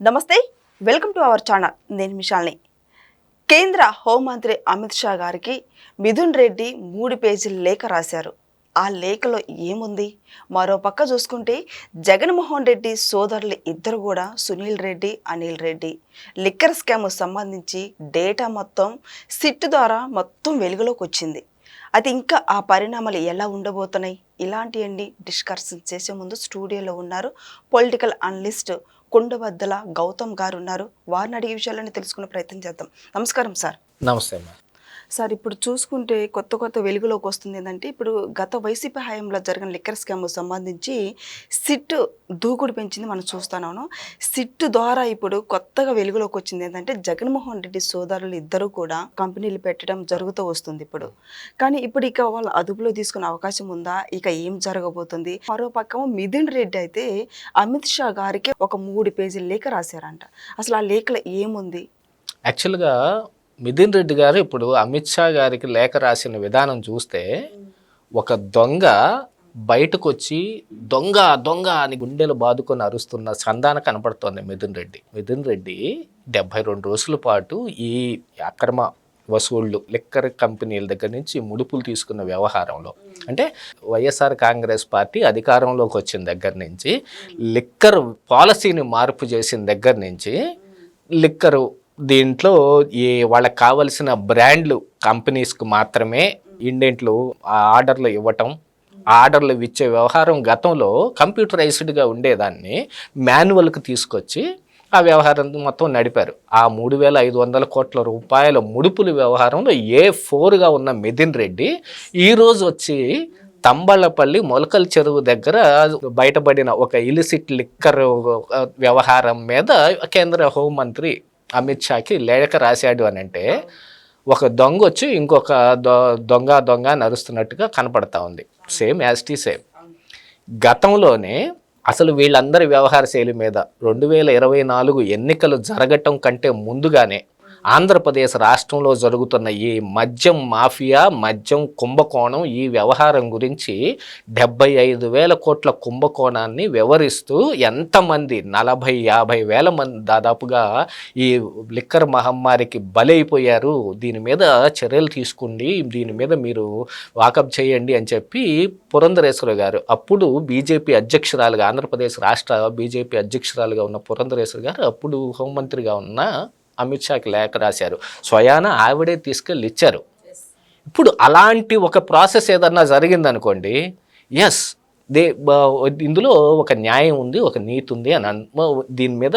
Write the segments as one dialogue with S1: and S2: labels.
S1: నమస్తే welcome to our channel. నేను మిషాల్ని. కేంద్ర హోంమంత్రి అమిత్ షా గారికి మిథున్ రెడ్డి మూడు పేజీల లేఖ రాశారు. ఆ లేఖలో ఏముంది? మరో పక్క చూసుకుంటే జగన్మోహన్ రెడ్డి సోదరులు ఇద్దరు కూడా సునీల్ రెడ్డి అనిల్ రెడ్డి. లిక్కర్ స్కామ్ సంబంధించి డేటా మొత్తం సిట్ ద్వారా మొత్తం వెలుగులోకి వచ్చింది. అది ఇంకా ఆ పరిణామాలు ఎలా ఉండబోతున్నాయి? ఇలాంటివన్నీ డిస్కషన్ చేసే ముందు స్టూడియోలో ఉన్నారు పొలిటికల్ అనలిస్ట్ కొండబద్దల గౌతమ్ గారు ఉన్నారు. వారిని అడిగే విషయాలని తెలుసుకునే ప్రయత్నం చేద్దాం. నమస్కారం సార్.
S2: నమస్తే అమ్మా.
S1: సార్ ఇప్పుడు చూసుకుంటే కొత్త కొత్త వెలుగులోకి వస్తుంది ఏంటంటే ఇప్పుడు గత వైసీపీ హయాంలో జరిగిన లిక్కర్ స్కామ్ సంబంధించి సిట్ దూకుడు పెంచింది మనం చూస్తున్నాను సిట్ ద్వారా ఇప్పుడు కొత్తగా వెలుగులోకి వచ్చింది ఏంటంటే జగన్మోహన్ రెడ్డి సోదరులు ఇద్దరు కూడా కంపెనీలు పెట్టడం జరుగుతూ వస్తుంది ఇప్పుడు. కానీ ఇప్పుడు ఇక వాళ్ళు అదుపులో తీసుకునే అవకాశం ఉందా? ఇక ఏం జరగబోతుంది? మరో పక్క మిథున్ రెడ్డి అయితే అమిత్ షా గారికి ఒక మూడు పేజీల లేఖ రాశారంట. అసలు ఆ లేఖలో ఏముంది?
S2: యాక్చువల్గా మిథున్ రెడ్డి గారు ఇప్పుడు అమిత్ షా గారికి లేఖ రాసిన విధానం చూస్తే ఒక దొంగ బయటకు వచ్చి దొంగ దొంగ అని గుండెలు బాదుకొని అరుస్తున్న సంధాన కనపడుతోంది మిథున్ రెడ్డి. మిథున్ రెడ్డి డెబ్బై రెండు రోజుల పాటు ఈ అక్రమ వసూళ్ళు లిక్కర్ కంపెనీల దగ్గర నుంచి ముడుపులు తీసుకున్న వ్యవహారంలో. అంటే వైఎస్ఆర్ కాంగ్రెస్ పార్టీ అధికారంలోకి వచ్చిన దగ్గర నుంచి లిక్కర్ పాలసీని మార్పు చేసిన దగ్గర నుంచి లిక్కరు దీంట్లో ఈ వాళ్ళకి కావలసిన బ్రాండ్లు కంపెనీస్కు మాత్రమే ఇండెంట్లు ఆ ఆర్డర్లు ఇవ్వటం ఆర్డర్లు ఇచ్చే వ్యవహారం గతంలో కంప్యూటరైజ్డ్గా ఉండేదాన్ని మాన్యువల్కి తీసుకొచ్చి ఆ వ్యవహారం మొత్తం నడిపారు. ఆ మూడు వేల ఐదు వందల కోట్ల రూపాయల ముడుపుల వ్యవహారంలో ఏ ఫోర్గా ఉన్న మిథిన్ రెడ్డి ఈరోజు వచ్చి తంబళ్ళపల్లి మొలకల చెరువు దగ్గర బయటపడిన ఒక ఇలిసిట్ లిక్కర్ వ్యవహారం మీద కేంద్ర హోంమంత్రి అమిత్ షాకి లేఖ రాశాడు అని అంటే ఒక దొంగ వచ్చి ఇంకొక దొ- దొంగ దొంగ నరుస్తున్నట్టుగా కనపడతా ఉంది. Same as the same. గతంలోనే అసలు వీళ్ళందరి వ్యవహార శైలి మీద రెండు వేల ఇరవై నాలుగు ఎన్నికలు జరగటం కంటే ముందుగానే ఆంధ్రప్రదేశ్ రాష్ట్రంలో జరుగుతున్న ఈ మద్యం మాఫియా మద్యం కుంభకోణం ఈ వ్యవహారం గురించి డెబ్బై ఐదు వేల కోట్ల కుంభకోణాన్ని వివరిస్తూ ఎంతమంది నలభై యాభై వేల మంది దాదాపుగా ఈ లిక్కర్ మహమ్మారికి బలైపోయారు. దీని మీద చర్యలు తీసుకోండి దీని మీద మీరు వాకప్ చేయండి అని చెప్పి పురంధరేశ్వర గారు అప్పుడు బీజేపీ అధ్యక్షురాలుగా ఆంధ్రప్రదేశ్ రాష్ట్ర బీజేపీ అధ్యక్షురాలుగా ఉన్న పురంధరేశ్వర గారు అప్పుడు హోంమంత్రిగా ఉన్న అమిత్ షాకి లేఖ రాశారు. స్వయాన ఆవిడే తీసుకెళ్ళి ఇచ్చారు ఇప్పుడు అలాంటి ఒక ప్రాసెస్ ఏదన్నా జరిగిందనుకోండి ఎస్ దే ఇందులో ఒక న్యాయం ఉంది ఒక నీతి ఉంది అని అన్- దీని మీద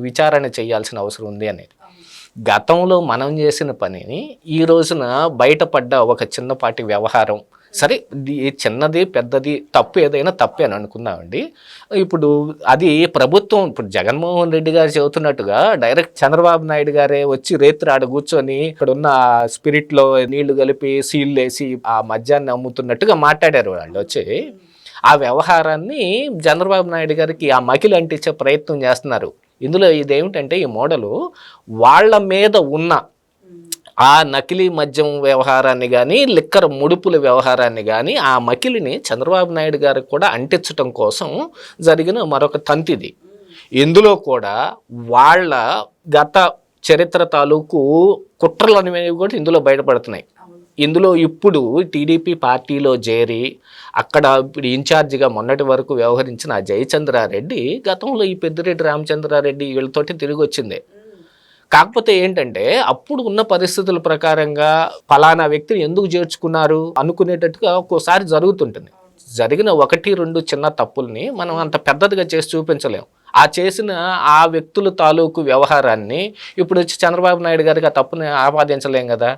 S2: విచారణ చేయాల్సిన అవసరం ఉంది అనేది. గతంలో మనం చేసిన పనిని ఈ రోజున బయటపడ్డ ఒక చిన్నపాటి వ్యవహారం సరే చిన్నది పెద్దది తప్పు ఏదైనా తప్పే అని అనుకుందామండి. ఇప్పుడు అది ప్రభుత్వం ఇప్పుడు జగన్మోహన్ రెడ్డి గారు చెబుతున్నట్టుగా డైరెక్ట్ చంద్రబాబు నాయుడు గారే వచ్చి రేత్రి ఆడ కూర్చొని ఇక్కడ ఉన్న స్పిరిట్లో నీళ్ళు కలిపి సీల్ వేసి ఆ మద్యాన్ని అమ్ముతున్నట్టుగా మాట్లాడారు వాళ్ళు వచ్చి. ఆ వ్యవహారాన్ని చంద్రబాబు నాయుడు గారికి ఆ మకిలు అంటించే ప్రయత్నం చేస్తున్నారు. ఇందులో ఇదేమిటంటే ఈ మోడలు వాళ్ళ మీద ఉన్న ఆ నకిలీ మద్యం వ్యవహారాన్ని కానీ లిక్కర్ ముడుపుల వ్యవహారాన్ని కానీ ఆ మకిలిని చంద్రబాబు నాయుడు గారికి కూడా అంటించటం కోసం జరిగిన మరొక తంతిది. ఇందులో కూడా వాళ్ళ గత చరిత్ర తాలూకు కుట్రలు అనేవి కూడా ఇందులో బయటపడుతున్నాయి. ఇందులో ఇప్పుడు టీడీపీ పార్టీలో చేరి అక్కడ ఇప్పుడు ఇన్ఛార్జిగా మొన్నటి వరకు వ్యవహరించిన జయచంద్రారెడ్డి గతంలో ఈ పెద్దిరెడ్డి రామచంద్రారెడ్డి వీళ్ళతోటి తిరిగి వచ్చింది కాకపోతే ఏంటంటే అప్పుడు ఉన్న పరిస్థితుల ప్రకారంగా ఫలానా వ్యక్తిని ఎందుకు చేర్చుకున్నారు అనుకునేటట్టుగా ఒక్కోసారి జరుగుతుంటుంది. జరిగిన ఒకటి రెండు చిన్న తప్పుల్ని మనం అంత పెద్దదిగా చేసి చూపించలేం. ఆ చేసిన ఆ వ్యక్తుల తాలూకు వ్యవహారాన్ని ఇప్పుడు వచ్చి చంద్రబాబు నాయుడు గారికి ఆ తప్పుని ఆపాదించలేం కదా.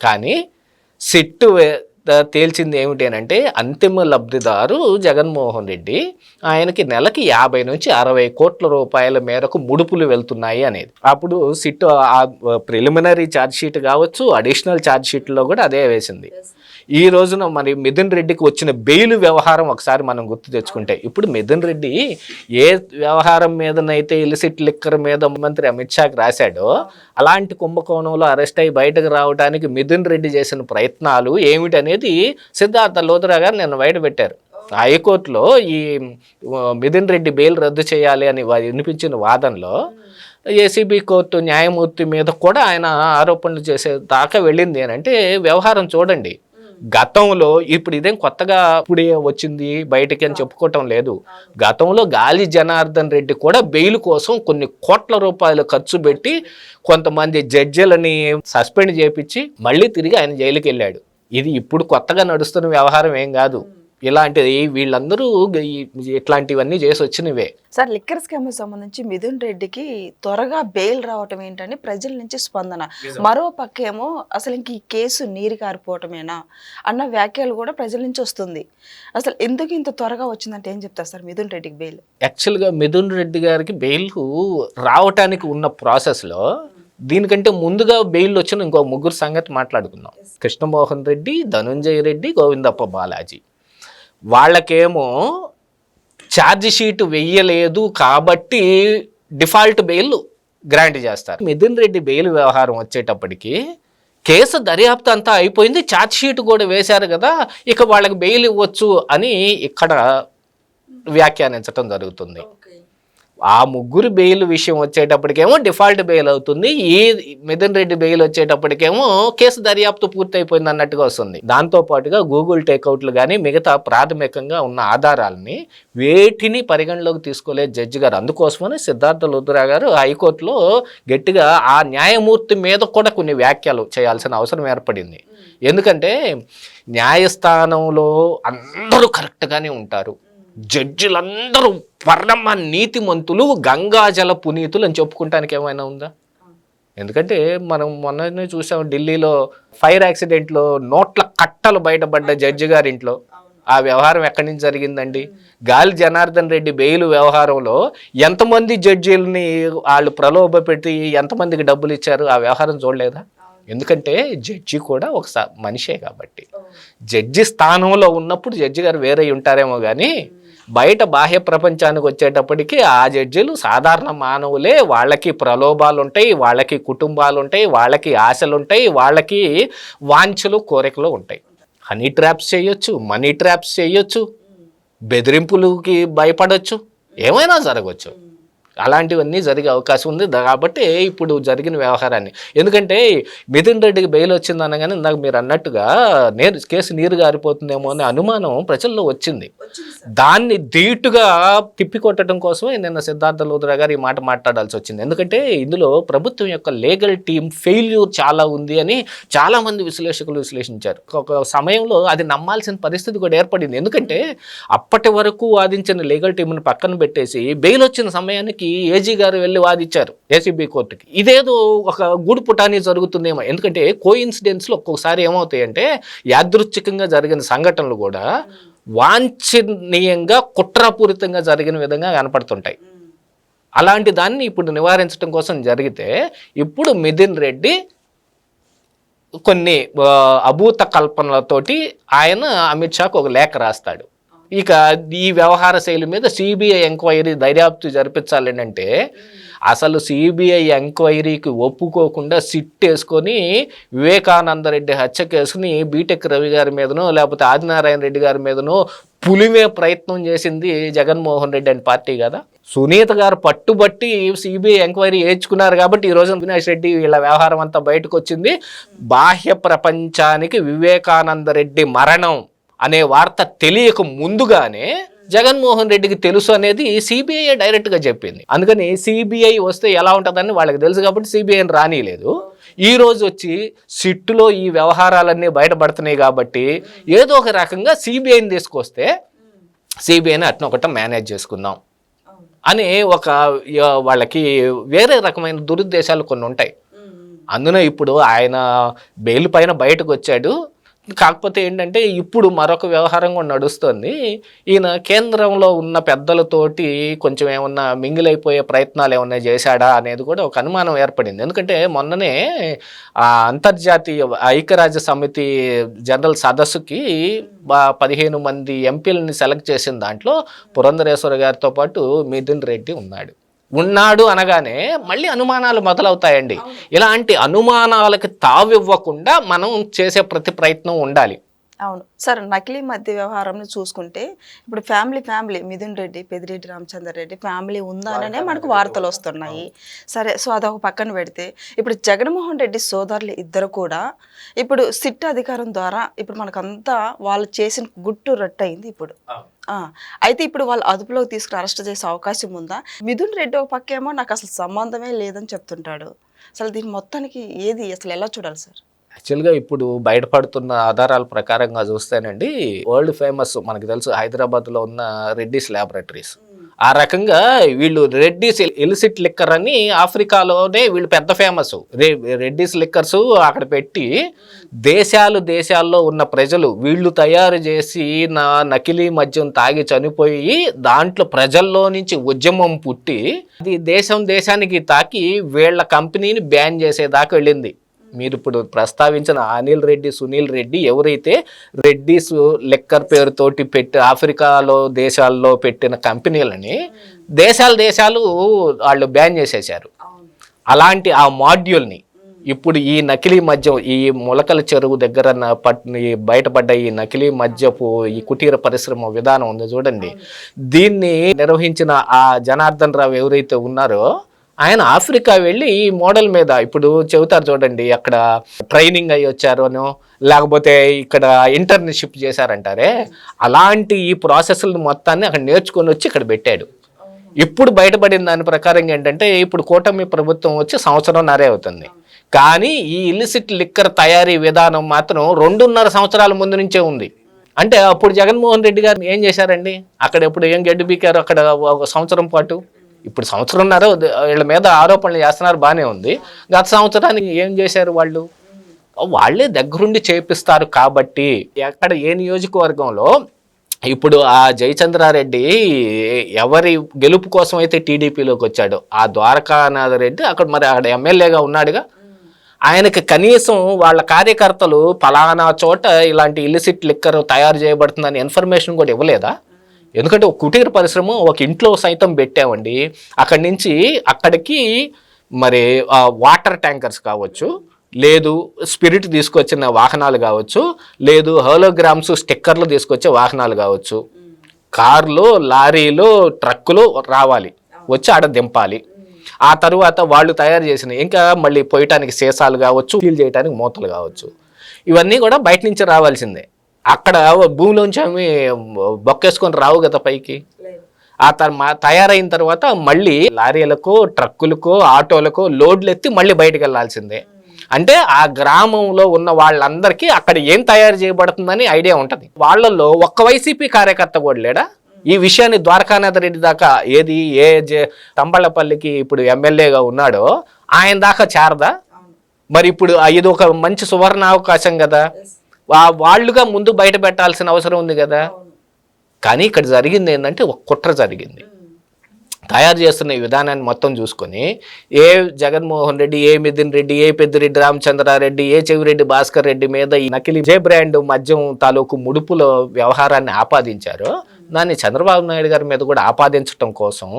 S2: కానీ సిట్టు వే- తేల్చింది ఏమిటి అని అంటే అంతిమ లబ్ధిదారు జగన్మోహన్ రెడ్డి ఆయనకి నెలకి యాభై నుంచి అరవై కోట్ల రూపాయల మేరకు ముడుపులు వెళ్తున్నాయి అనేది. అప్పుడు సిట్ ఆ ప్రిలిమినరీ ఛార్జ్ షీట్ కావచ్చు అడిషనల్ ఛార్జ్ షీట్లో కూడా అదే వేసింది. ఈ రోజున మరి మిథున్ రెడ్డికి వచ్చిన బెయిల్ వ్యవహారం ఒకసారి మనం గుర్తు తెచ్చుకుంటే ఇప్పుడు మిథున్ రెడ్డి ఏ వ్యవహారం మీదనైతే ఇలిసిట్ లిక్కర్ మీద మంత్రి అమిత్ షాకి రాశాడో అలాంటి కుంభకోణంలో అరెస్ట్ అయ్యి బయటకు రావడానికి మిథున్ రెడ్డి చేసిన ప్రయత్నాలు ఏమిటనేది సిద్ధార్థ లోతురా గారు నిన్న బయటపెట్టారు హైకోర్టులో ఈ మిథున్ రెడ్డి బెయిల్ రద్దు చేయాలి అని వినిపించిన వాదనలో ఏసీబీ కోర్టు న్యాయమూర్తి మీద కూడా ఆయన ఆరోపణలు చేసే దాకా వెళ్ళింది అని అంటే వ్యవహారం చూడండి. గతంలో ఇప్పుడు ఇదేం కొత్తగా ఇప్పుడే వచ్చింది బయటికి అని చెప్పుకోవటం లేదు. గతంలో గాలి జనార్దన్ రెడ్డి కూడా బెయిల్ కోసం కొన్ని కోట్ల రూపాయలు ఖర్చు పెట్టి కొంతమంది జడ్జిలని సస్పెండ్ చేపించి మళ్ళీ తిరిగి ఆయన జైలుకి వెళ్ళాడు ఇది ఇప్పుడు కొత్తగా నడుస్తున్న వ్యవహారం ఏం కాదు. ఇలాంటిది వీళ్ళందరూ ఇట్లాంటివన్నీ చేసి వచ్చినవే.
S1: సార్ లిక్కర్ స్కామ్ సంబంధించి మిథున్ రెడ్డికి త్వరగా బెయిల్ రావటం ఏంటని ప్రజల నుంచి స్పందన. మరో పక్కేమో అసలు ఇంక ఈ కేసు నీరు కారిపోవటమేనా అన్న వ్యాఖ్యలు కూడా ప్రజల నుంచి వస్తుంది. అసలు ఎందుకు ఇంత త్వరగా వచ్చిందంటే ఏం చెప్తారు సార్ మిథున్ రెడ్డికి బెయిల్?
S2: యాక్చువల్గా మిథున్ రెడ్డి గారికి బెయిల్ రావటానికి ఉన్న ప్రాసెస్లో దీనికంటే ముందుగా బెయిల్ వచ్చిన ఇంకో ముగ్గురు సంగతి మాట్లాడుకుందాం. కృష్ణమోహన్ రెడ్డి ధనుంజయ రెడ్డి గోవిందప్ప బాలాజీ. వాళ్ళకేమో ఛార్జ్ షీట్ వెయ్యలేదు కాబట్టి డిఫాల్ట్ బెయిల్ గ్రాంట్ చేస్తారు. మిథున్ రెడ్డి బెయిల్ వ్యవహారం వచ్చేటప్పటికి కేసు దర్యాప్తు అంతా అయిపోయింది. ఛార్జ్ షీట్ కూడా వేశారు కదా ఇక వాళ్ళకి బెయిల్ ఇవ్వచ్చు అని ఇక్కడ వ్యాఖ్యానించటం జరుగుతుంది. ఆ ముగ్గురు బెయిల్ విషయం వచ్చేటప్పటికేమో డిఫాల్ట్ బెయిల్ అవుతుంది. ఈ మిథున్ రెడ్డి బెయిల్ వచ్చేటప్పటికేమో కేసు దర్యాప్తు పూర్తయిపోయింది అన్నట్టుగా వస్తుంది. దాంతో పాటుగా గూగుల్ టేక్అవుట్లు కానీ మిగతా ప్రాథమికంగా ఉన్న ఆధారాలని వేటిని పరిగణలోకి తీసుకోలేదు జడ్జి గారు. అందుకోసమని సిద్ధార్థ లుద్రా గారు హైకోర్టులో గట్టిగా ఆ న్యాయమూర్తి మీద కూడా కొన్ని వ్యాఖ్యలు చేయాల్సిన అవసరం ఏర్పడింది. ఎందుకంటే న్యాయస్థానంలో అందరూ కరెక్ట్గానే ఉంటారు. జడ్జిలందరూ పరమ నీతిమంతులు గంగాజల పునీతులు అని చెప్పుకుంటానికి ఏమైనా ఉందా? ఎందుకంటే మనం మొన్ననే చూసాం ఢిల్లీలో ఫైర్ యాక్సిడెంట్లో నోట్ల కట్టలు బయటపడ్డ జడ్జి గారి ఇంట్లో ఆ వ్యవహారం ఎక్కడి నుంచి జరిగిందండి? గాలి జనార్దన్ రెడ్డి బెయిల్ వ్యవహారంలో ఎంతమంది జడ్జీలని వాళ్ళు ప్రలోభ పెట్టి ఎంతమందికి డబ్బులు ఇచ్చారు? ఆ వ్యవహారం చూడలేదా? ఎందుకంటే జడ్జి కూడా ఒక మనిషే కాబట్టి. జడ్జి స్థానంలో ఉన్నప్పుడు జడ్జి గారు వేరే ఉంటారేమో కానీ బయట బాహ్య ప్రపంచానికి వచ్చేటప్పటికి ఆ జడ్జిలు సాధారణ మానవులే. వాళ్ళకి ప్రలోభాలు ఉంటాయి వాళ్ళకి కుటుంబాలు ఉంటాయి వాళ్ళకి ఆశలు ఉంటాయి వాళ్ళకి వాంఛలు కోరికలు ఉంటాయి. హనీ ట్రాప్స్ చేయొచ్చు మనీ ట్రాప్స్ చేయొచ్చు బెదిరింపులకి భయపడొచ్చు ఏమైనా జరగవచ్చు అలాంటివన్నీ జరిగే అవకాశం ఉంది. కాబట్టి ఇప్పుడు జరిగిన వ్యవహారాన్ని. ఎందుకంటే మిథున్ రెడ్డికి బెయిల్ వచ్చింది అనగానే ఇందాక మీరు అన్నట్టుగా నేరు కేసు నీరు గారిపోతుందేమో అనే అనుమానం ప్రజల్లో వచ్చింది. దాన్ని ధీటుగా తిప్పికొట్టడం కోసమే నిన్న సిద్ధార్థ లోద్రా గారు ఈ మాట మాట్లాడాల్సి వచ్చింది. ఎందుకంటే ఇందులో ప్రభుత్వం యొక్క లీగల్ టీం ఫెయిల్యూర్ చాలా ఉంది అని చాలా మంది విశ్లేషకులు విశ్లేషించారు. ఒక సమయంలో అది నమ్మాల్సిన పరిస్థితి కూడా ఏర్పడింది. ఎందుకంటే అప్పటి వరకు వాదించిన లీగల్ టీంను పక్కన పెట్టేసి బెయిల్ వచ్చిన సమయానికి ఏజీ గారు వెళ్ళి వాదిచ్చారు ఏసీబీ కోర్టుకి. ఇదేదో ఒక గుడి పుటాని జరుగుతుందేమో. ఎందుకంటే కోయిన్సిడెన్స్లో ఒక్కొక్కసారి ఏమవుతాయంటే యాదృచ్ఛికంగా జరిగిన సంఘటనలు కూడా వాంఛనీయంగా కుట్రపూరితంగా జరిగిన విధంగా కనపడుతుంటాయి. అలాంటి దాన్ని ఇప్పుడు నివారించడం కోసం జరిగితే ఇప్పుడు మిథున్ రెడ్డి కొన్ని అభూత కల్పనలతోటి ఆయన అమిత్ షాకు ఒక లేఖ రాస్తాడు. ఇక ఈ వ్యవహార శైలి మీద సిబిఐ ఎంక్వైరీ దర్యాప్తు జరిపించాలి అంటే అసలు సిబిఐ ఎంక్వైరీకి ఒప్పుకోకుండా సిట్ వేసుకొని వివేకానంద రెడ్డి హత్య కేసుని బీటెక్ రవి గారి మీదనో లేకపోతే ఆదినారాయణ రెడ్డి గారి మీదనో పులివే ప్రయత్నం చేసింది జగన్మోహన్ రెడ్డి అని పార్టీ కదా. సునీత గారు పట్టుబట్టి సిబిఐ ఎంక్వైరీ వేయించుకున్నారు కాబట్టి ఈ రోజు అవినాష్ రెడ్డి వీళ్ళ వ్యవహారం అంతా బయటకు వచ్చింది బాహ్య ప్రపంచానికి వివేకానంద రెడ్డి మరణం. అనే వార్త తెలియక ముందుగానే జగన్మోహన్ రెడ్డికి తెలుసు అనేది సిబిఐ డైరెక్ట్గా చెప్పింది. అందుకని సిబిఐ వస్తే ఎలా ఉంటుందని వాళ్ళకి తెలుసు కాబట్టి సిబిఐని రానిలేదు ఈ రోజు వచ్చి సిట్టులో ఈ వ్యవహారాలన్నీ బయటపడుతున్నాయి కాబట్టి ఏదో ఒక రకంగా సిబిఐని తీసుకొస్తే సిబిఐని ఒకటి మేనేజ్ చేసుకుందాం అని ఒక వాళ్ళకి వేరే రకమైన దురుద్దేశాలు కొన్ని ఉంటాయి. అందున ఇప్పుడు ఆయన బెయిల్ పైన బయటకు వచ్చాడు. కాకపోతే ఏంటంటే ఇప్పుడు మరొక వ్యవహారం కూడా నడుస్తుంది. ఈయన కేంద్రంలో ఉన్న పెద్దలతోటి కొంచెం ఏమన్నా మింగిలైపోయే ప్రయత్నాలు ఏమన్నా చేశాడా అనేది కూడా ఒక అనుమానం ఏర్పడింది. ఎందుకంటే మొన్ననే ఆ అంతర్జాతీయ ఐక్యరాజ్య సమితి జనరల్ సదస్సుకి పదిహేను మంది ఎంపీలని సెలెక్ట్ చేసిన దాంట్లో పురంధరేశ్వర గారితో పాటు మిథున్ రెడ్డి ఉన్నాడు. ఉన్నాడు అనగానే మళ్ళీ అనుమానాలు మొదలవుతాయండి. ఇలాంటి అనుమానాలకి తావివ్వకుండా మనం చేసే ప్రతి ప్రయత్నం ఉండాలి.
S1: అవును. సార్ నకిలీ మధ్య వ్యవహారం చూసుకుంటే ఇప్పుడు family family Mithun Reddy Peddireddy Ramachandra Reddy family ఉందాననే మనకు వార్తలు వస్తున్నాయి. సరే సో అదొక పక్కన పెడితే ఇప్పుడు జగన్మోహన్ రెడ్డి సోదరులు ఇద్దరు కూడా ఇప్పుడు సిట్ అధికారం ద్వారా ఇప్పుడు మనకంతా వాళ్ళు చేసిన గుట్టు రట్టయింది ఇప్పుడు. అయితే ఇప్పుడు వాళ్ళు అదుపులోకి తీసుకుని అరెస్ట్ చేసే అవకాశం ఉందా? మిథున్ రెడ్డి ఒక పక్కేమో నాకు అసలు సంబంధమే లేదని చెప్తుంటాడు. అసలు దీని మొత్తానికి ఏది అసలు ఎలా చూడాలి సార్?
S2: యాక్చువల్గా ఇప్పుడు బయటపడుతున్న ఆధారాల ప్రకారంగా చూస్తేనండి వరల్డ్ ఫేమస్ మనకు తెలుసు హైదరాబాద్లో ఉన్న రెడ్డిస్ ల్యాబొరేటరీస్. ఆ రకంగా వీళ్ళు రెడ్డిస్ ఎలిసిట్ లిక్కర్ అని ఆఫ్రికాలోనే వీళ్ళు పెద్ద ఫేమస్. రెడ్డిస్ లిక్కర్స్ అక్కడ పెట్టి దేశాలు దేశాల్లో ఉన్న ప్రజలు వీళ్ళు తయారు చేసి నా నకిలీ మద్యం తాగి చనిపోయి దాంట్లో ప్రజల్లో నుంచి ఉద్యమం పుట్టి అది దేశం దేశానికి తాకి వీళ్ళ కంపెనీని బ్యాన్ చేసేదాకా వెళ్ళింది. మీరు ఇప్పుడు ప్రస్తావించిన అనిల్ రెడ్డి సునీల్ రెడ్డి ఎవరైతే రెడ్డిస్ లెక్కర్ పేరుతోటి పెట్టి ఆఫ్రికాలో దేశాల్లో పెట్టిన కంపెనీలని దేశాలు దేశాలు వాళ్ళు బ్యాన్ చేసేసారు అలాంటి ఆ మాడ్యూల్ని ఇప్పుడు ఈ నకిలీ మద్యం ఈ మొలకల చెరువు దగ్గర బయటపడ్డ ఈ నకిలీ మద్యపు ఈ కుటీర పరిశ్రమ విధానం ఉంది చూడండి. దీన్ని నిర్వహించిన ఆ జనార్దన్ రావు ఎవరైతే ఉన్నారో ఆయన ఆఫ్రికా వెళ్ళి ఈ మోడల్ మీద ఇప్పుడు చెబుతారు చూడండి అక్కడ ట్రైనింగ్ అయ్యి వచ్చారోనో లేకపోతే ఇక్కడ ఇంటర్న్షిప్ చేశారంటారే అలాంటి ఈ ప్రాసెస్లను మొత్తాన్ని అక్కడ నేర్చుకొని వచ్చి ఇక్కడ పెట్టాడు. ఇప్పుడు బయటపడిన దాని ప్రకారం ఏంటంటే ఇప్పుడు కూటమి ప్రభుత్వం వచ్చి సంవత్సరం నరే అవుతుంది. కానీ ఈ ఇల్లిసిట్ లిక్కర్ తయారీ విధానం మాత్రం రెండున్నర సంవత్సరాల ముందు నుంచే ఉంది. అంటే అప్పుడు జగన్మోహన్ రెడ్డి గారు ఏం చేశారండి? అక్కడ ఎప్పుడు ఏం గడ్డి బీకారు అక్కడ ఒక సంవత్సరం పాటు? ఇప్పుడు సంవత్సరంన్నర వీళ్ళ మీద ఆరోపణలు చేస్తున్నారు బాగానే ఉంది. గత సంవత్సరానికి ఏం చేశారు వాళ్ళు? వాళ్ళే దగ్గరుండి చేపిస్తారు కాబట్టి ఎక్కడ ఏ నియోజకవర్గంలో ఇప్పుడు ఆ జయచంద్రారెడ్డి ఎవరి గెలుపు కోసం అయితే టీడీపీలోకి వచ్చాడో ఆ ద్వారకానాథ రెడ్డి అక్కడ మరి అక్కడ ఎమ్మెల్యేగా ఉన్నాడుగా? ఆయనకి కనీసం వాళ్ళ కార్యకర్తలు ఫలానా చోట ఇలాంటి ఇల్లిసిట్ లిక్కర్ తయారు చేయబడుతుందని ఇన్ఫర్మేషన్ కూడా ఇవ్వలేదా? ఎందుకంటే ఒక కుటీర పరిశ్రమ ఒక ఇంట్లో సైతం పెట్టామండి. అక్కడి నుంచి అక్కడికి మరి వాటర్ ట్యాంకర్స్ కావచ్చు లేదు స్పిరిట్ తీసుకొచ్చిన వాహనాలు కావచ్చు లేదు హోలోగ్రామ్స్ స్టిక్కర్లు తీసుకొచ్చే వాహనాలు కావచ్చు. కార్లు లారీలు ట్రక్కులు రావాలి. వచ్చి ఆడ దింపాలి. ఆ తరువాత వాళ్ళు తయారు చేసిన ఇంకా మళ్ళీ పోయటానికి సీసాలు కావచ్చు ఫీల్ చేయడానికి మూతలు కావచ్చు. ఇవన్నీ కూడా బయట నుంచి రావాల్సిందే. అక్కడ భూమిలోంచి ఏమి బొక్కేసుకొని రావు కదా పైకి. ఆ తర్ తయారైన తర్వాత మళ్ళీ లారీలకు ట్రక్కులకు ఆటోలకు లోడ్లు ఎత్తి మళ్ళీ బయటకు వెళ్ళాల్సిందే అంటే ఆ గ్రామంలో ఉన్న వాళ్ళందరికీ అక్కడ ఏం తయారు చేయబడుతుందని ఐడియా ఉంటది. వాళ్ళల్లో ఒక్క వైసీపీ కార్యకర్త కూడా లేడా? ఈ విషయాన్ని ద్వారకానాథ రెడ్డి దాకా ఏది ఏ జే- తంబళ్ళపల్లికి ఇప్పుడు ఎమ్మెల్యేగా ఉన్నాడో ఆయన దాకా చేరదా? మరి ఇప్పుడు ఇది ఒక మంచి సువర్ణ అవకాశం కదా వాళ్ళుగా ముందు బయట పెట్టాల్సిన అవసరం ఉంది కదా. కానీ ఇక్కడ జరిగింది ఏంటంటే ఒక కుట్ర జరిగింది. తయారు చేస్తున్న ఈ విధానాన్ని మొత్తం చూసుకొని ఏ జగన్మోహన్ రెడ్డి ఏ మిథున్ రెడ్డి ఏ పెద్దిరెడ్డి రామచంద్రారెడ్డి ఏ చెవిరెడ్డి భాస్కర్ రెడ్డి మీద ఈ నకిలీ జే బ్రాండ్ మద్యం తాలూకు ముడుపుల వ్యవహారాన్ని ఆపాదించారో దాన్ని చంద్రబాబు నాయుడు గారి మీద కూడా ఆపాదించడం కోసం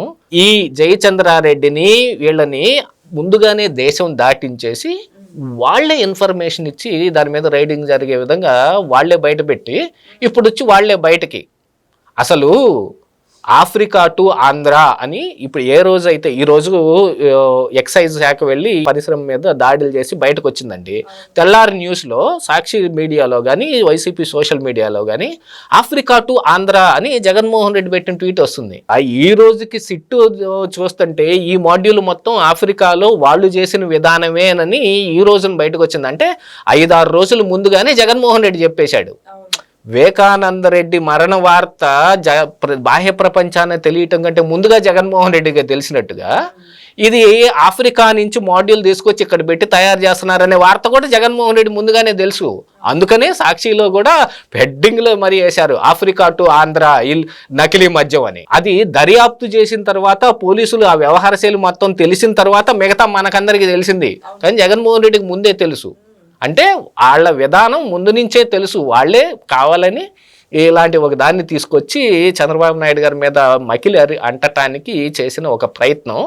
S2: ఈ జయచంద్రారెడ్డిని వీళ్ళని ముందుగానే దేశం దాటించేసి వాళ్ళే ఇన్ఫర్మేషన్ ఇచ్చి దాని మీద రైడింగ్ జరిగే విధంగా వాళ్ళే బయటపెట్టి ఇప్పుడు వచ్చి వాళ్ళే బయటకి. అసలు ఆఫ్రికా టు ఆంధ్ర అని ఇప్పుడు ఏ రోజు అయితే ఈ రోజు ఎక్సైజ్ శాఖ వెళ్ళి పరిశ్రమ మీద దాడులు చేసి బయటకు వచ్చిందండి. తెల్లారి న్యూస్లో సాక్షి మీడియాలో కానీ వైసీపీ సోషల్ మీడియాలో కానీ ఆఫ్రికా టు ఆంధ్ర అని జగన్మోహన్ రెడ్డి పెట్టిన ట్వీట్ వస్తుంది. ఆ ఈ రోజుకి సిట్టు చూస్తుంటే ఈ మాడ్యూల్ మొత్తం ఆఫ్రికాలో వాళ్ళు చేసిన విధానమేనని ఈ రోజున బయటకు వచ్చింది. అంటే ఐదారు రోజులు ముందుగానే జగన్మోహన్ రెడ్డి చెప్పేశాడు. వివేకానంద రెడ్డి మరణ వార్త జ బాహ్య ప్రపంచాన్ని తెలియటం కంటే ముందుగా జగన్మోహన్ రెడ్డికి తెలిసినట్టుగా ఇది ఆఫ్రికా నుంచి మాడ్యూల్ తీసుకొచ్చి ఇక్కడ పెట్టి తయారు చేస్తున్నారనే వార్త కూడా జగన్మోహన్ రెడ్డి ముందుగానే తెలుసు. అందుకనే సాక్షిలో కూడా హెడ్డింగ్లో మరి వేశారు ఆఫ్రికా టు ఆంధ్ర ఇల్ నకిలీ మద్యం అని. అది దర్యాప్తు చేసిన తర్వాత పోలీసులు ఆ వ్యవహార శైలి మొత్తం తెలిసిన తర్వాత మిగతా మనకందరికీ తెలిసింది. కానీ జగన్మోహన్ రెడ్డికి ముందే తెలుసు. అంటే వాళ్ళ విధానం ముందు నుంచే తెలుసు. వాళ్ళే కావాలని ఇలాంటి ఒక దాన్ని తీసుకొచ్చి చంద్రబాబు నాయుడు గారి మీద మకిలి అరి అంటటానికి చేసిన ఒక ప్రయత్నం.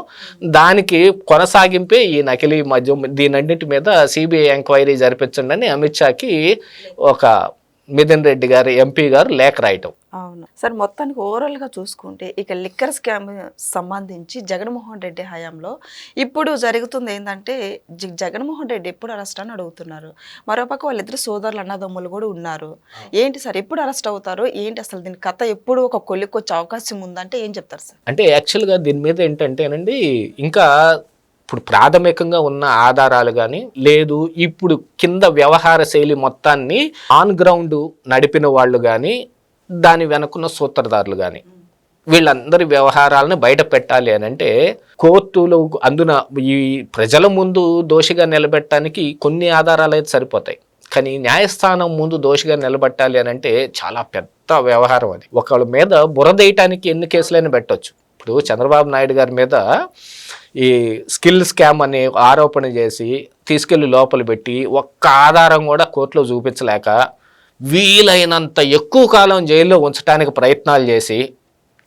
S2: దానికి కొనసాగింపే ఈ నకిలీ మద్యం దీనన్నింటి మీద సిబిఐ ఎంక్వైరీ జరిపించండి అని అమిత్ షాకి ఒక మిథున్ రెడ్డి గారు ఎంపీ గారు లేఖ రాయటం.
S1: అవును. సార్ మొత్తానికి ఓవరాల్గా చూసుకుంటే ఇక లిక్కర్ స్కామ్ సంబంధించి జగన్మోహన్ రెడ్డి హయాంలో ఇప్పుడు జరుగుతుంది ఏంటంటే జ- జగన్మోహన్ రెడ్డి ఎప్పుడు అరెస్ట్ అని అడుగుతున్నారు. మరోపక్క వాళ్ళిద్దరు సోదరులు అన్నదమ్ములు కూడా ఉన్నారు. ఏంటి సార్ ఎప్పుడు అరెస్ట్ అవుతారు? ఏంటి అసలు దీని కథ? ఎప్పుడు ఒక కొలిక్కి వచ్చే అవకాశం ఉందంటే ఏం చెప్తారు సార్?
S2: అంటే యాక్చువల్గా దీని మీద ఏంటంటేనండి ఇంకా ఇప్పుడు ప్రాథమికంగా ఉన్న ఆధారాలు కానీ లేదు ఇప్పుడు కింద వ్యవహార శైలి మొత్తాన్ని ఆన్ గ్రౌండ్ నడిపిన వాళ్ళు కానీ దాని వెనుకున్న సూత్రధారులు కానీ వీళ్ళందరి వ్యవహారాలను బయట పెట్టాలి అని అంటే కోర్టులో అందున ఈ ప్రజల ముందు దోషిగా నిలబెట్టడానికి కొన్ని ఆధారాలు అయితే సరిపోతాయి. కానీ న్యాయస్థానం ముందు దోషిగా నిలబెట్టాలి అని అంటే చాలా పెద్ద వ్యవహారం అది. ఒకళ్ళ మీద బురదేయటానికి ఎన్ని కేసులైనా పెట్టవచ్చు ఇప్పుడు చంద్రబాబు నాయుడు గారి మీద ఈ స్కిల్ స్కామ్ అనే ఆరోపణ చేసి తీసుకెళ్ళి లోపల పెట్టి ఒక్క ఆధారం కూడా కోర్టులో చూపించలేక వీలైనంత ఎక్కువ కాలం జైల్లో ఉంచడానికి ప్రయత్నాలు చేసి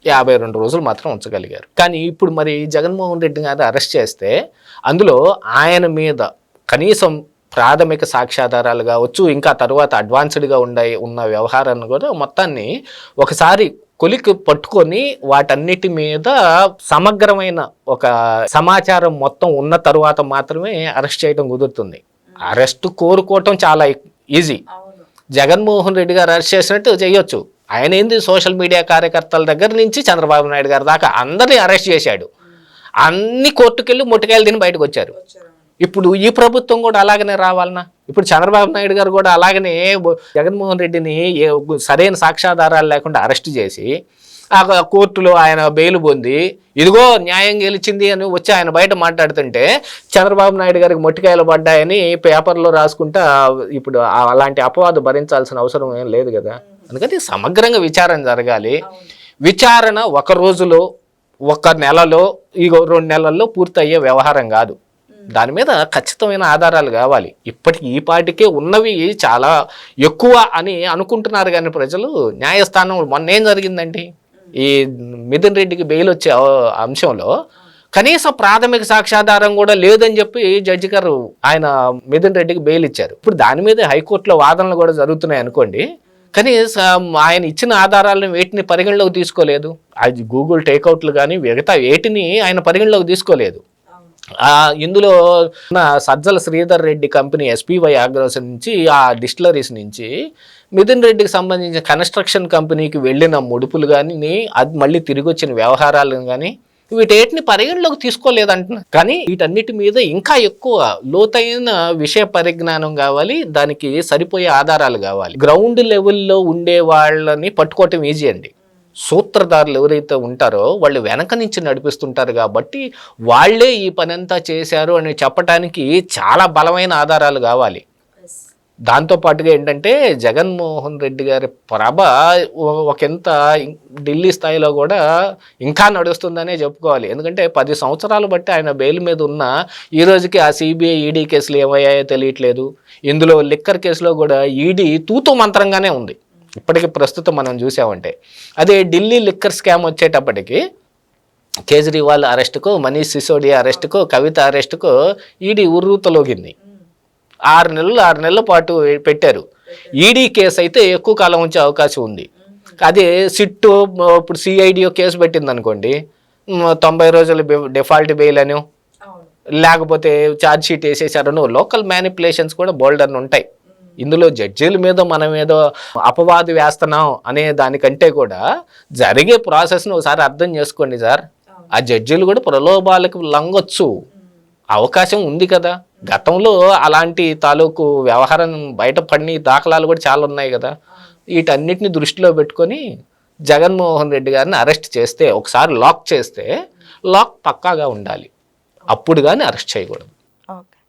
S2: యాభై రెండు రోజులు మాత్రం ఉంచగలిగారు. కానీ ఇప్పుడు మరి జగన్మోహన్ రెడ్డి గారు అరెస్ట్ చేస్తే అందులో ఆయన మీద కనీసం ప్రాథమిక సాక్ష్యాధారాలు కావచ్చు ఇంకా తర్వాత అడ్వాన్స్డ్గా ఉండే ఉన్న వ్యవహారాన్ని కూడా మొత్తాన్ని ఒకసారి కొలికి పట్టుకొని వాటన్నిటి మీద సమగ్రమైన ఒక సమాచారం మొత్తం ఉన్న తరువాత మాత్రమే అరెస్ట్ చేయడం కుదురుతుంది. అరెస్ట్ కోరుకోవటం చాలా ఈజీ. జగన్మోహన్ రెడ్డి గారు అరెస్ట్ చేసినట్టు చేయొచ్చు. ఆయన ఏంది సోషల్ మీడియా కార్యకర్తల దగ్గర నుంచి చంద్రబాబు నాయుడు గారి దాకా అందరినీ అరెస్ట్ చేశాడు. అన్ని కోర్టుకెళ్ళి ముట్టుకెళ్ళి తిని బయటకు వచ్చారు. ఇప్పుడు ఈ ప్రభుత్వం కూడా అలాగనే రావాలనా? ఇప్పుడు చంద్రబాబు నాయుడు గారు కూడా అలాగనే జగన్మోహన్ రెడ్డిని సరైన సాక్ష్యాధారాలు లేకుండా అరెస్ట్ చేసి ఆ కోర్టులో ఆయన బెయిల్ పొంది ఇదిగో న్యాయం గెలిచింది అని వచ్చి ఆయన బయట మాట్లాడుతుంటే చంద్రబాబు నాయుడు గారికి మొట్టికాయలు పడ్డాయని పేపర్లో రాసుకుంటా ఇప్పుడు అలాంటి అపవాదు భరించాల్సిన అవసరం ఏం లేదు కదా. అందుకని సమగ్రంగా విచారణ జరగాలి. విచారణ ఒక రోజులో ఒక నెలలో ఈ రెండు నెలల్లో పూర్తయ్యే వ్యవహారం కాదు. దాని మీద ఖచ్చితమైన ఆధారాలు కావాలి. ఇప్పటికి ఈ పాటికే ఉన్నవి చాలా ఎక్కువ అని అనుకుంటున్నారు కానీ ప్రజలు న్యాయస్థానం మొన్న ఏం జరిగిందండి ఈ మిథున్ రెడ్డికి బెయిల్ వచ్చే అంశంలో కనీసం ప్రాథమిక సాక్ష్యాధారం కూడా లేదని చెప్పి జడ్జి గారు ఆయన మిథున్ రెడ్డికి బెయిల్ ఇచ్చారు. ఇప్పుడు దాని మీద హైకోర్టులో వాదనలు కూడా జరుగుతున్నాయి అనుకోండి కానీ ఆయన ఇచ్చిన ఆధారాలను వేటిని పరిగణలోకి తీసుకోలేదు. అది గూగుల్ టేక్అవుట్లు కానీ మిగతా వేటిని ఆయన పరిగణలోకి తీసుకోలేదు. ఇందులో నా Sajjala Sridhar Reddy company SPY Agros నుంచి ఆ డిస్టిలరీస్ నుంచి మిథున్ రెడ్డికి సంబంధించిన కన్స్ట్రక్షన్ కంపెనీకి వెళ్ళిన ముడుపులు కానీ అది మళ్ళీ తిరిగి వచ్చిన వ్యవహారాలను కానీ వీటేటిని పరిగణలోకి తీసుకోలేదంటున్నా. కానీ వీటన్నిటి మీద ఇంకా ఎక్కువ లోతైన విషయ పరిజ్ఞానం కావాలి దానికి సరిపోయే ఆధారాలు కావాలి. గ్రౌండ్ లెవెల్లో ఉండే వాళ్ళని పట్టుకోవటం ఈజీ అండి. సూత్రధారులు ఎవరైతే ఉంటారో వాళ్ళు వెనక నుంచి నడిపిస్తుంటారు కాబట్టి వాళ్ళే ఈ పనంతా చేశారు అని చెప్పటానికి చాలా బలమైన ఆధారాలు కావాలి. దాంతో పాటుగా ఏంటంటే జగన్మోహన్ రెడ్డి గారి ప్రభ ఒకంత ఢిల్లీ స్థాయిలో కూడా ఇంకా నడుస్తుందనే చెప్పుకోవాలి. ఎందుకంటే పది సంవత్సరాలు బట్టి ఆయన బెయిల్ మీద ఉన్న ఈ రోజుకి ఆ సిబిఐ ఈడీ కేసులు ఏమయ్యాయో తెలియట్లేదు. ఇందులో లిక్కర్ కేసులో కూడా ఈడీ తూతు మంత్రంగానే ఉంది. ఇప్పటికి ప్రస్తుతం మనం చూసామంటే. అదే ఢిల్లీ లిక్కర్ స్కామ్ వచ్చేటప్పటికి కేజ్రీవాల్ అరెస్టుకు మనీష్ సిసోడియా అరెస్టుకు కవిత అరెస్టుకు ఈడీ ఉర్రూతలోగింది. ఆరు నెలలు ఆరు నెలల పాటు పెట్టారు. ఈడీ కేసు అయితే ఎక్కువ కాలం ఉంచే అవకాశం ఉంది. అదే సిట్టు ఇప్పుడు సిఐడిఓ కేసు పెట్టింది అనుకోండి తొంభై రోజులు డిఫాల్ట్ బెయిల్ అని లేకపోతే ఛార్జ్ షీట్ వేసేసారను లోకల్ మ్యానిపులేషన్స్ కూడా బోల్డర్న్ ఉంటాయి. ఇందులో జడ్జీల మీద మనం ఏదో అపవాదు వేస్తున్నాం అనే దానికంటే కూడా జరిగే ప్రాసెస్ని ఒకసారి అర్థం చేసుకోండి సార్. ఆ జడ్జీలు కూడా ప్రలోభాలకు లంగొచ్చు. అవకాశం ఉంది కదా. గతంలో అలాంటి తాలూకు వ్యవహారం బయటపడిన దాఖలాలు కూడా చాలా ఉన్నాయి కదా. వీటన్నిటిని దృష్టిలో పెట్టుకొని జగన్మోహన్ రెడ్డి గారిని అరెస్ట్ చేస్తే ఒకసారి లాక్ చేస్తే లాక్ పక్కాగా ఉండాలి. అప్పుడు కానీ అరెస్ట్ చేయకూడదు.
S1: ఓకే.